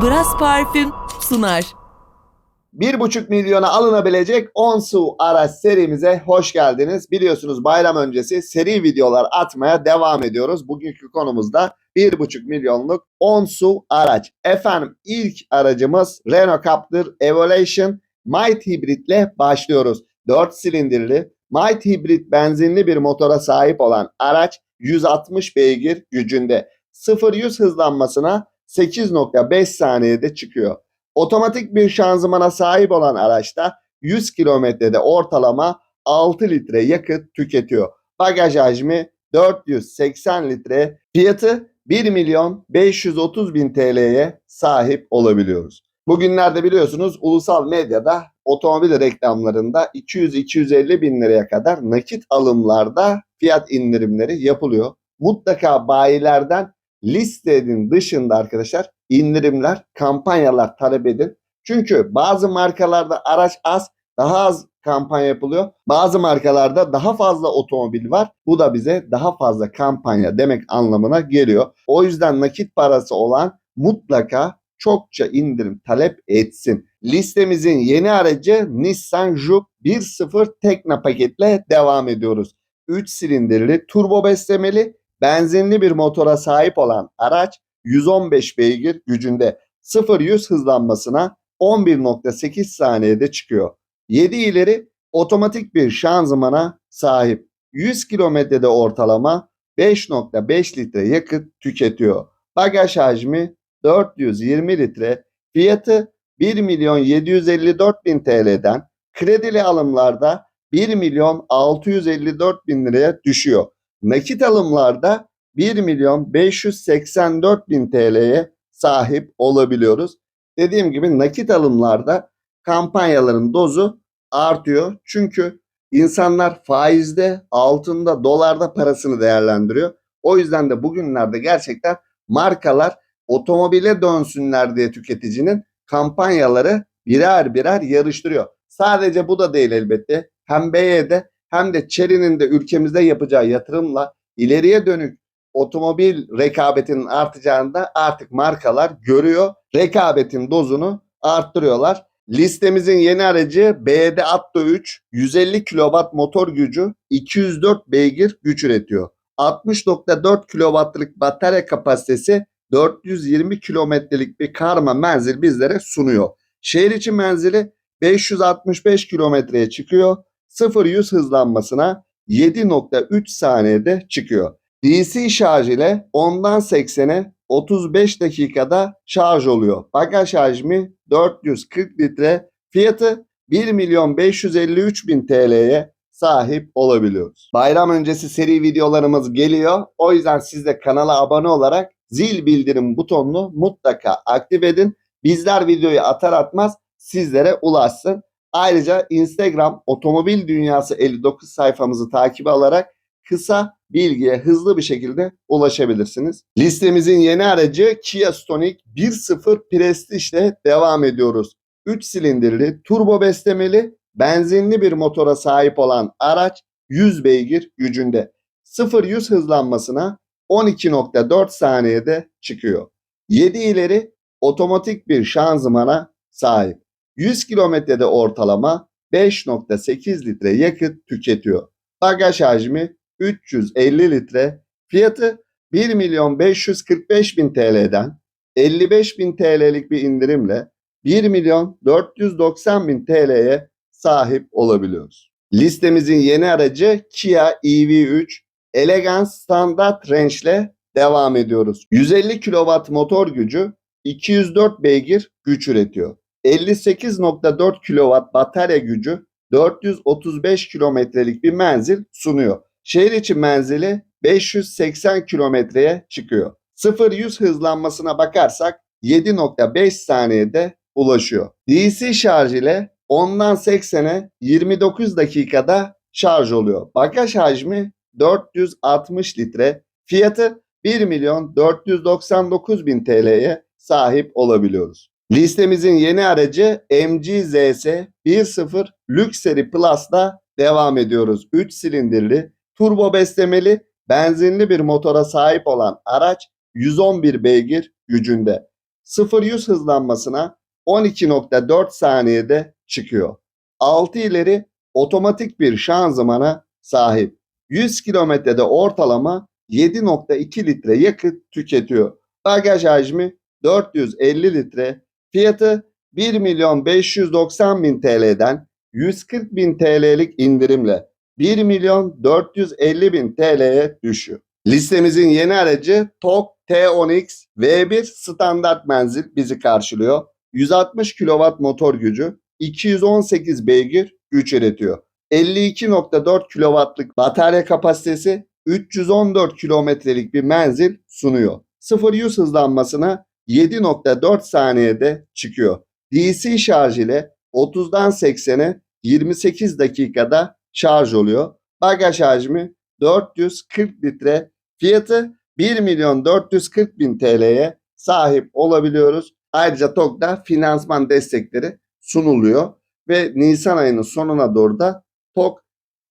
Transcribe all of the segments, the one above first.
Team Brass Parfüm sunar. 1,5 milyona alınabilecek 10 su araç serimize hoş geldiniz. Biliyorsunuz bayram öncesi seri videolar atmaya devam ediyoruz. Bugünkü konumuzda 1,5 milyonluk 10 su araç. Efendim ilk aracımız Renault Captur Evolution Might Hybrid ile başlıyoruz. 4 silindirli Might Hybrid benzinli bir motora sahip olan araç 160 beygir gücünde. 0-100 hızlanmasına 8.5 saniyede çıkıyor. Otomatik bir şanzımana sahip olan araçta 100 kilometrede ortalama 6 litre yakıt tüketiyor. Bagaj hacmi 480 litre. Fiyatı 1 milyon 530 bin TL'ye sahip olabiliyoruz. Bugünlerde biliyorsunuz ulusal medyada otomobil reklamlarında 200-250 bin liraya kadar nakit alımlarda fiyat indirimleri yapılıyor. Mutlaka bayilerden listenin dışında arkadaşlar indirimler, kampanyalar talep edin. Çünkü bazı markalarda araç az, daha az kampanya yapılıyor. Bazı markalarda daha fazla otomobil var. Bu da bize daha fazla kampanya demek anlamına geliyor. O yüzden nakit parası olan mutlaka çokça indirim talep etsin. Listemizin yeni aracı Nissan Juke 1.0 Tekna paketle devam ediyoruz. 3 silindirli, turbo beslemeli, benzinli bir motora sahip olan araç 115 beygir gücünde 0-100 hızlanmasına 11.8 saniyede çıkıyor. 7 ileri otomatik bir şanzımana sahip. 100 kilometrede ortalama 5.5 litre yakıt tüketiyor. Bagaj hacmi 420 litre. Fiyatı 1 milyon 754 bin TL'den kredili alımlarda 1 milyon 654 bin liraya düşüyor. Nakit alımlarda 1 milyon 584 bin TL'ye sahip olabiliyoruz. Dediğim gibi nakit alımlarda kampanyaların dozu artıyor. Çünkü insanlar faizde, altında, dolarda parasını değerlendiriyor. O yüzden de bugünlerde gerçekten markalar otomobile dönsünler diye tüketicinin kampanyaları birer birer yarıştırıyor. Sadece bu da değil elbette. Hem BYD hem de Chery'nin de ülkemizde yapacağı yatırımla ileriye dönük otomobil rekabetinin artacağını da artık markalar görüyor. Rekabetin dozunu arttırıyorlar. Listemizin yeni aracı BD Atto 3 150 kW motor gücü 204 beygir güç üretiyor. 60.4 kW'lık batarya kapasitesi 420 kilometrelik bir karma menzil bizlere sunuyor. Şehir içi menzili 565 kilometreye çıkıyor. 0-100 hızlanmasına 7.3 saniyede çıkıyor. DC şarj ile 10'dan 80'e 35 dakikada şarj oluyor. Bagaj hacmi 440 litre. Fiyatı 1 milyon 553 bin TL'ye sahip olabiliyoruz. Bayram öncesi seri videolarımız geliyor. O yüzden siz de kanala abone olarak zil bildirim butonunu mutlaka aktif edin. Bizler videoyu atar atmaz sizlere ulaşsın. Ayrıca Instagram Otomobil Dünyası 59 sayfamızı takip alarak kısa bilgiye hızlı bir şekilde ulaşabilirsiniz. Listemizin yeni aracı Kia Stonic 1.0 Prestige ile devam ediyoruz. 3 silindirli, turbo beslemeli, benzinli bir motora sahip olan araç 100 beygir gücünde. 0-100 hızlanmasına 12.4 saniyede çıkıyor. 7 ileri otomatik bir şanzımana sahip. 100 kilometrede ortalama 5.8 litre yakıt tüketiyor. Bagaj hacmi 350 litre. Fiyatı 1 milyon 545 bin TL'den 55 bin TL'lik bir indirimle 1 milyon 490 bin TL'ye sahip olabiliyoruz. Listemizin yeni aracı Kia EV3 Elegance Standard Range ile devam ediyoruz. 150 kW motor gücü 204 beygir güç üretiyor. 58.4 kW batarya gücü 435 kilometrelik bir menzil sunuyor. Şehir içi menzili 580 kilometreye çıkıyor. 0-100 hızlanmasına bakarsak 7.5 saniyede ulaşıyor. DC şarj ile 10'dan 80'e 29 dakikada şarj oluyor. Bagaj hacmi 460 litre. Fiyatı 1 milyon 499 bin TL'ye sahip olabiliyoruz. Listemizin yeni aracı MG ZS 1.0 Luxury Plus'la devam ediyoruz. 3 silindirli, turbo beslemeli, benzinli bir motora sahip olan araç 111 beygir gücünde. 0-100 hızlanmasına 12.4 saniyede çıkıyor. 6 ileri otomatik bir şanzımana sahip. 100 kilometrede ortalama 7.2 litre yakıt tüketiyor. Bagaj hacmi 450 litre. Fiyatı 1 milyon 590 bin TL'den 140 bin TL'lik indirimle 1 milyon 450 bin TL'ye düşüyor. Listemizin yeni aracı TOG T10X V1 standart menzil bizi karşılıyor. 160 kW motor gücü, 218 beygir güç üretiyor. 52.4 kW'lık batarya kapasitesi, 314 kilometrelik bir menzil sunuyor. 0-100 hızlanmasına 7.4 saniyede çıkıyor. DC şarj ile 30'dan 80'e 28 dakikada şarj oluyor. Bagaj hacmi 440 litre. Fiyatı 1 milyon 440 bin TL'ye sahip olabiliyoruz. Ayrıca TOG'da finansman destekleri sunuluyor ve Nisan ayının sonuna doğru da TOG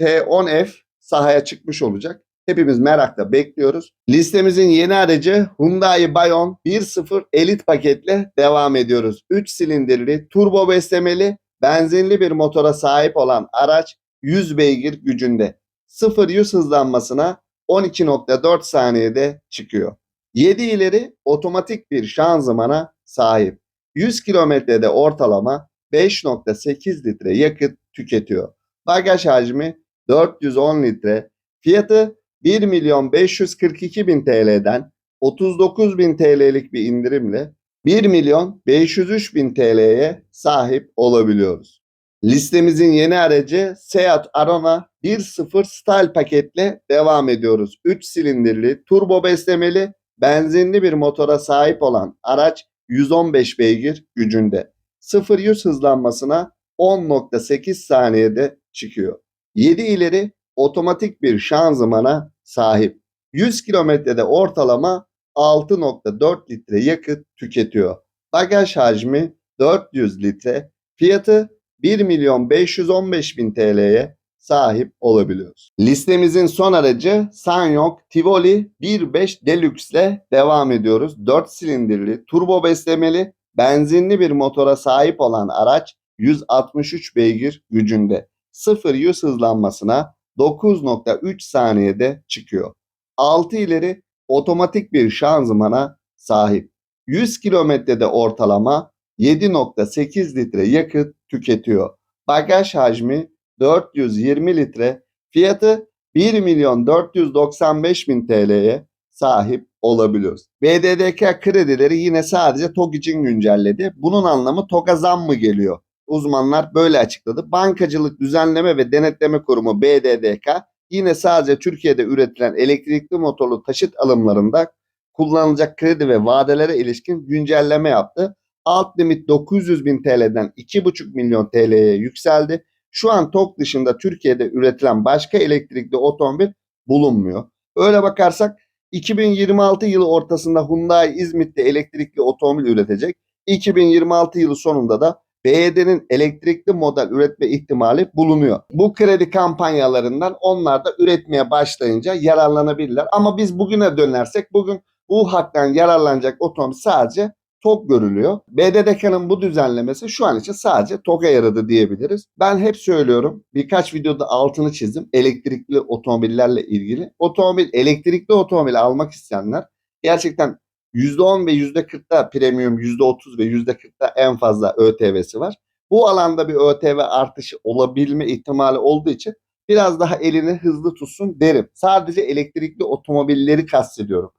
T10F sahaya çıkmış olacak. Hepimiz merakla bekliyoruz. Listemizin yeni aracı Hyundai Bayon 1.0 Elite paketle devam ediyoruz. 3 silindirli, turbo beslemeli, benzinli bir motora sahip olan araç 100 beygir gücünde. 0-100 hızlanmasına 12.4 saniyede çıkıyor. 7 ileri otomatik bir şanzımana sahip. 100 kilometrede ortalama 5.8 litre yakıt tüketiyor. Bagaj hacmi 410 litre. Fiyatı 1 milyon 542 bin TL'den 39 bin TL'lik bir indirimle 1 milyon 503 bin TL'ye sahip olabiliyoruz. Listemizin yeni aracı Seat Arona 1.0 Style paketle devam ediyoruz. 3 silindirli, turbo beslemeli, benzinli bir motora sahip olan araç 115 beygir gücünde. 0-100 hızlanmasına 10.8 saniyede çıkıyor. 7 ileri otomatik bir şanzımana sahip. 100 kilometrede ortalama 6.4 litre yakıt tüketiyor. Bagaj hacmi 400 litre. Fiyatı 1 milyon 515 bin TL'ye sahip olabiliyoruz. Listemizin son aracı Sanyong Tivoli 1.5 Deluxe ile devam ediyoruz. 4 silindirli, turbo beslemeli, benzinli bir motora sahip olan araç 163 beygir gücünde. 0-100 hızlanmasına 9.3 saniyede çıkıyor. 6 ileri otomatik bir şanzımana sahip. 100 kilometrede ortalama 7.8 litre yakıt tüketiyor. Bagaj hacmi 420 litre. Fiyatı 1 milyon 495 bin TL'ye sahip olabiliyoruz. BDDK kredileri yine sadece TOG için güncelledi. Bunun anlamı TOG'a zam mı geliyor? Uzmanlar böyle açıkladı. Bankacılık Düzenleme ve Denetleme Kurumu BDDK yine sadece Türkiye'de üretilen elektrikli motorlu taşıt alımlarında kullanılacak kredi ve vadelere ilişkin güncelleme yaptı. Alt limit 900 bin TL'den 2,5 milyon TL'ye yükseldi. Şu an TOG dışında Türkiye'de üretilen başka elektrikli otomobil bulunmuyor. Öyle bakarsak 2026 yılı ortasında Hyundai İzmit'te elektrikli otomobil üretecek. 2026 yılı sonunda da BYD'nin elektrikli model üretme ihtimali bulunuyor. Bu kredi kampanyalarından onlar da üretmeye başlayınca yararlanabilirler. Ama biz bugüne dönersek bugün bu haktan yararlanacak otomobil sadece TOG görülüyor. BDDK'nın bu düzenlemesi şu an için sadece TOG'a yaradı diyebiliriz. Ben hep söylüyorum birkaç videoda altını çizdim elektrikli otomobillerle ilgili. Otomobil elektrikli otomobil almak isteyenler gerçekten %10 ve %40'da premium, %30 ve %40'da en fazla ÖTV'si var. Bu alanda bir ÖTV artışı olabilme ihtimali olduğu için biraz daha elini hızlı tutsun derim. Sadece elektrikli otomobilleri kastediyorum.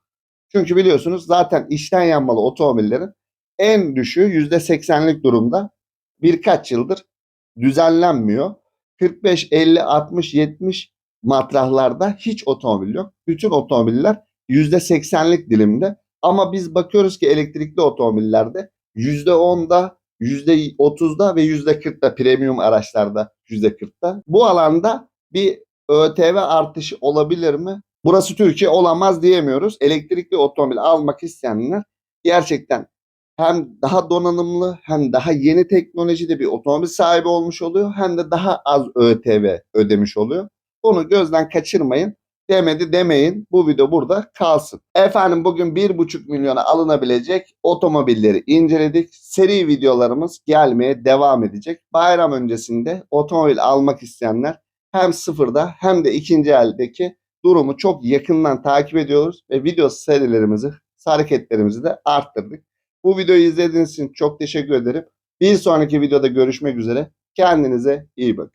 Çünkü biliyorsunuz zaten içten yanmalı otomobillerin en düşüğü %80'lik durumda birkaç yıldır düzenlenmiyor. 45, 50, 60, 70 matrahlarda hiç otomobil yok. Bütün otomobiller %80'lik dilimde. Ama biz bakıyoruz ki elektrikli otomobillerde %10'da, %30'da ve %40'da premium araçlarda %40'da. Bu alanda bir ÖTV artışı olabilir mi? Burası Türkiye olamaz diyemiyoruz. Elektrikli otomobil almak isteyenler gerçekten hem daha donanımlı hem daha yeni teknolojide bir otomobil sahibi olmuş oluyor hem de daha az ÖTV ödemiş oluyor. Bunu gözden kaçırmayın. Demedi demeyin. Bu video burada kalsın. Efendim bugün 1,5 milyona alınabilecek otomobilleri inceledik. Seri videolarımız gelmeye devam edecek. Bayram öncesinde otomobil almak isteyenler hem sıfırda hem de ikinci eldeki durumu çok yakından takip ediyoruz ve video serilerimizi, hareketlerimizi de arttırdık. Bu videoyu izlediğiniz için çok teşekkür ederim. Bir sonraki videoda görüşmek üzere. Kendinize iyi bakın.